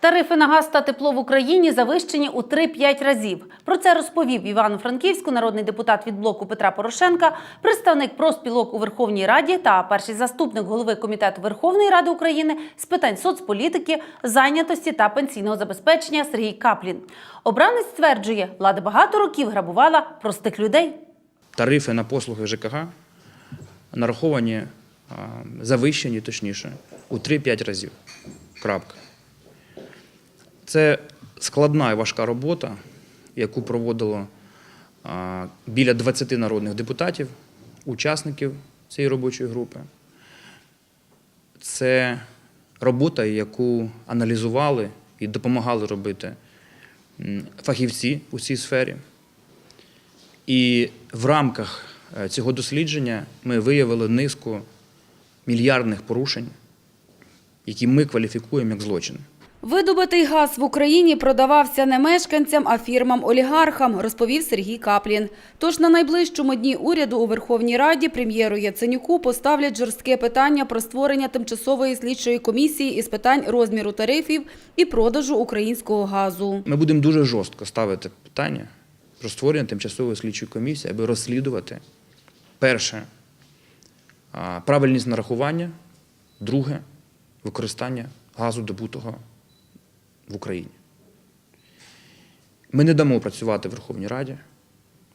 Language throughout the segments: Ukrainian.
Тарифи на газ та тепло в Україні завищені у 3-5 разів. Про це розповів Івано-Франківську народний депутат від блоку Петра Порошенка, представник профспілок у Верховній Раді та перший заступник голови комітету Верховної Ради України з питань соцполітики, зайнятості та пенсійного забезпечення Сергій Каплін. Обранець стверджує, влада багато років грабувала простих людей. тарифи на послуги ЖКГ нараховані, завищені, точніше, у 3-5 разів. Крапка. Це складна і важка робота, яку проводило біля 20 народних депутатів, учасників цієї робочої групи. Це робота, яку аналізували і допомагали робити фахівці у цій сфері. І в рамках е, цього дослідження ми виявили низку мільярдних порушень, які ми кваліфікуємо як злочини. Видобутий газ в Україні продавався не мешканцям, а фірмам-олігархам, розповів Сергій Каплін. Тож на найближчому дні уряду у Верховній Раді прем'єру Яценюку поставлять жорстке питання про створення тимчасової слідчої комісії із питань розміру тарифів і продажу українського газу. Ми будемо дуже жорстко ставити питання про створення тимчасової слідчої комісії, аби розслідувати перше правильність нарахування, друге використання газу добутого в Україні. Ми не дамо працювати в Верховній Раді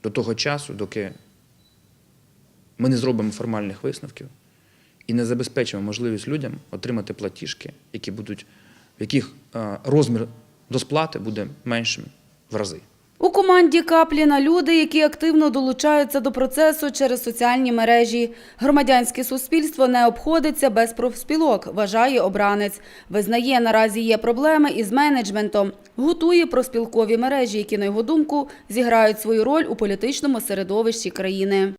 до того часу, доки ми не зробимо формальних висновків і не забезпечимо можливість людям отримати платіжки, які будуть, в яких е, розмір до сплати буде меншим в рази. У команді Капліна люди, які активно долучаються до процесу через соціальні мережі. Громадянське суспільство не обходиться без профспілок, вважає обранець. Визнає, наразі є проблеми із менеджментом. Готує профспілкові мережі, які, на його думку, зіграють свою роль у політичному середовищі країни.